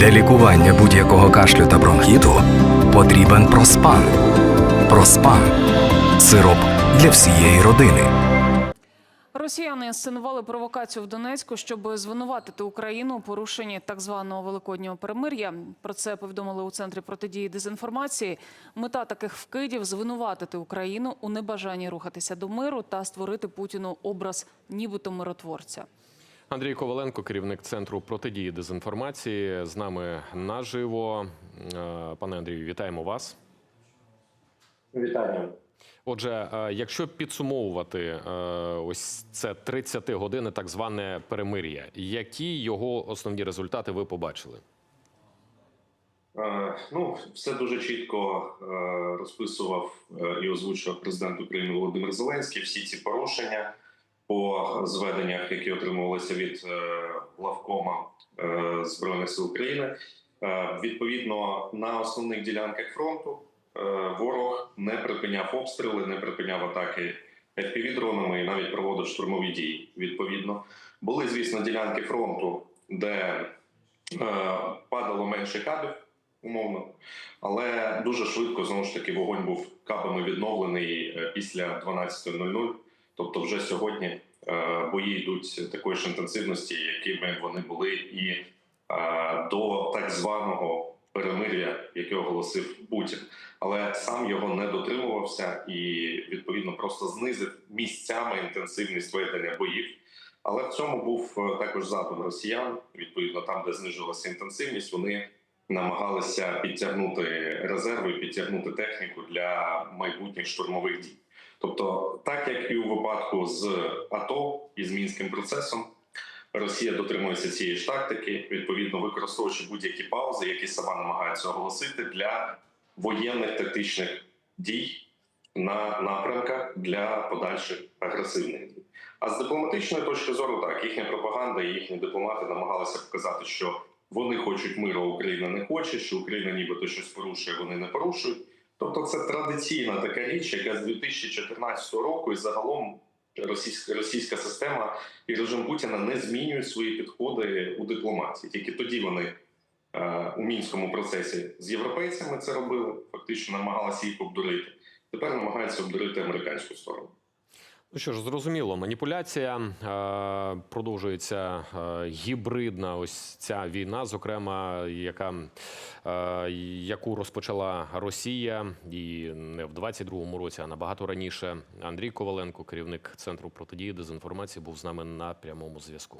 Для лікування будь-якого кашлю та бронхіту потрібен проспан. Проспан сироп для всієї родини. Росіяни інсценували провокацію в Донецьку, щоб звинуватити Україну у порушенні так званого великоднього перемир'я. Про це повідомили у центрі протидії дезінформації. Мета таких вкидів звинуватити Україну у небажанні рухатися до миру та створити Путіну образ нібито миротворця. Андрій Коваленко, керівник центру протидії дезінформації, з нами наживо. Е, Пане Андрію, вітаємо вас. Вітання. Отже, е, якщо підсумовувати е, ось це 30 години, так зване перемир'я, які його основні результати ви побачили? Ну, все дуже чітко розписував і озвучував президент України Володимир Зеленський. Всі ці порушення по зведеннях, які отримувалися від е, главкома е, збройних сил України. Е, Відповідно, на основних ділянках фронту ворог не припиняв обстріли, не припиняв атаки FPV-дронами і навіть проводив штурмові дії. Відповідно, були звісно ділянки фронту, де падало менше кабів умовно. Але дуже швидко знову ж таки вогонь був кабами відновлений після 12.00. Тобто, вже сьогодні е, бої йдуть такої ж інтенсивності, якими вони були і е, до так званого перемир'я, яке оголосив Путін. Але сам його не дотримувався і відповідно просто знизив місцями інтенсивність ведення боїв. Але в цьому був е, також задум росіян. Відповідно, там, де знижувалася інтенсивність, вони намагалися підтягнути резерви, підтягнути техніку для майбутніх штурмових дій. Тобто, так як і у випадку з АТО і з мінським процесом, Росія дотримується цієї ж тактики, відповідно використовуючи будь-які паузи, які сама намагається оголосити для воєнних тактичних дій на напрямках для подальших агресивних дій. А з дипломатичної точки зору, так їхня пропаганда і їхні дипломати намагалися показати, що вони хочуть миру, а Україна не хоче, що Україна нібито щось порушує, вони не порушують. Тобто, це традиційна така річ, яка з 2014 року і загалом російська російська система і режим Путіна не змінюють свої підходи у дипломатії. Тільки тоді вони е, у мінському процесі з європейцями це робили, фактично намагалися їх обдурити. Тепер намагаються обдурити американську сторону. Ну що ж, зрозуміло, маніпуляція е, продовжується е, гібридна. Ось ця війна, зокрема, яка е, яку розпочала Росія, і не в 22-му році, а набагато раніше. Андрій Коваленко, керівник центру протидії дезінформації, був з нами на прямому зв'язку.